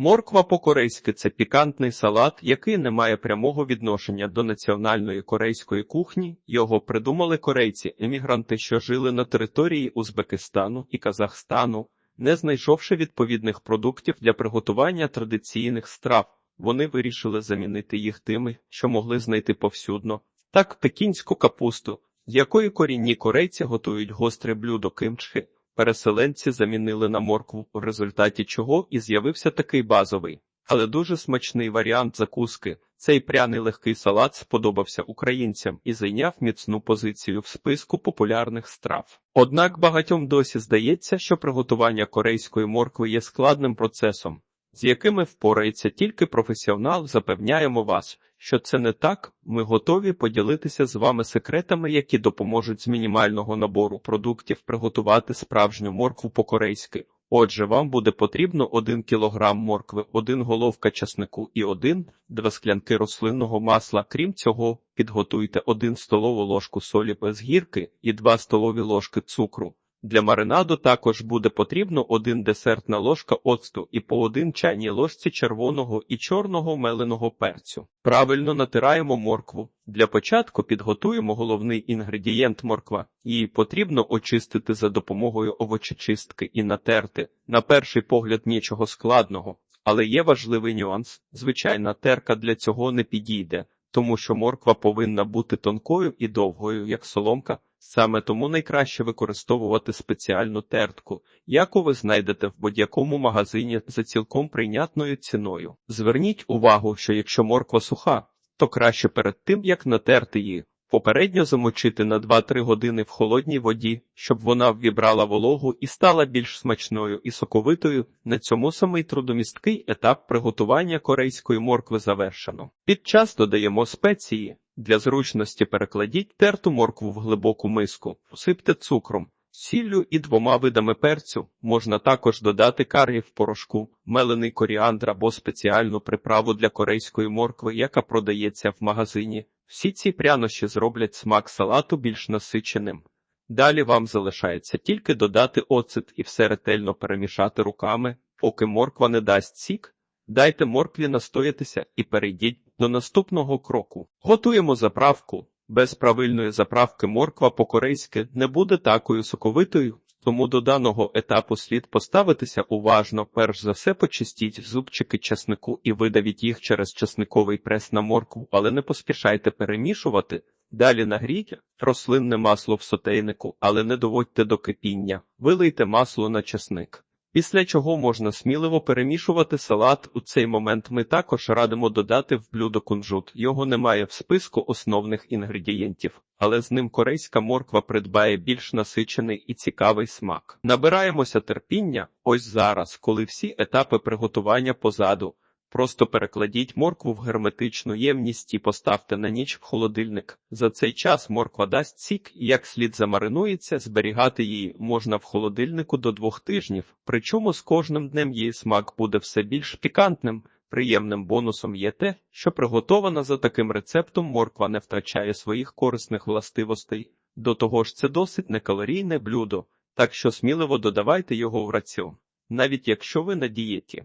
Морква по-корейськи це пікантний салат, який не має прямого відношення до національної корейської кухні. Його придумали корейці, емігранти, що жили на території Узбекистану і Казахстану, не знайшовши відповідних продуктів для приготування традиційних страв. Вони вирішили замінити їх тими, що могли знайти повсюдно. Так пекінську капусту, з якої корінні корейці готують гостре блюдо кимчхи, переселенці замінили на моркву, в результаті чого і з'явився такий базовий, але дуже смачний варіант закуски. Цей пряний легкий салат сподобався українцям і зайняв міцну позицію в списку популярних страв. Однак багатьом досі здається, що приготування корейської моркви є складним процесом, з якими впорається тільки професіонал, запевняємо вас, що це не так. Ми готові поділитися з вами секретами, які допоможуть з мінімального набору продуктів приготувати справжню моркву по-корейськи. Отже, вам буде потрібно 1 кг моркви, 1 головка часнику і 1-2 склянки рослинного масла. Крім цього, підготуйте 1 столову ложку солі без гірки і 2 столові ложки цукру. Для маринаду також буде потрібно 1 десертна ложка оцту і по 1 чайній ложці червоного і чорного меленого перцю. Правильно натираємо моркву. Для початку підготуємо головний інгредієнт морква. Її потрібно очистити за допомогою овочечистки і натерти. На перший погляд нічого складного, але є важливий нюанс. Звичайна терка для цього не підійде, тому що морква повинна бути тонкою і довгою, як соломка. Саме тому найкраще використовувати спеціальну тертку, яку ви знайдете в будь-якому магазині за цілком прийнятною ціною. Зверніть увагу, що якщо морква суха, то краще перед тим, як натерти її, попередньо замочити на 2-3 години в холодній воді, щоб вона ввібрала вологу і стала більш смачною і соковитою. На цьому самий трудомісткий етап приготування корейської моркви завершено. Під час додаємо спеції. Для зручності перекладіть терту моркву в глибоку миску, посипте цукром, сіллю і двома видами перцю. Можна також додати карі в порошку, мелений коріандр або спеціальну приправу для корейської моркви, яка продається в магазині. Всі ці прянощі зроблять смак салату більш насиченим. Далі вам залишається тільки додати оцет і все ретельно перемішати руками, поки морква не дасть сік. Дайте моркві настоятися і перейдіть до наступного кроку. Готуємо заправку. Без правильної заправки морква по-корейськи не буде такою соковитою, тому до даного етапу слід поставитися уважно. Перш за все почистіть зубчики часнику і видавіть їх через часниковий прес на моркву, але не поспішайте перемішувати. Далі нагріть рослинне масло в сотейнику, але не доводьте до кипіння. Вилийте масло на часник. Після чого можна сміливо перемішувати салат. У цей момент ми також радимо додати в блюдо кунжут. Його немає в списку основних інгредієнтів, але з ним корейська морква придбає більш насичений і цікавий смак. Набираємося терпіння ось зараз, коли всі етапи приготування позаду. Просто перекладіть моркву в герметичну ємність і поставте на ніч в холодильник. За цей час морква дасть сік, і як слід замаринується, зберігати її можна в холодильнику до двох тижнів, причому з кожним днем її смак буде все більш пікантним. Приємним бонусом є те, що приготована за таким рецептом морква не втрачає своїх корисних властивостей. До того ж, це досить некалорійне блюдо, так що сміливо додавайте його в раціон, навіть якщо ви на дієті.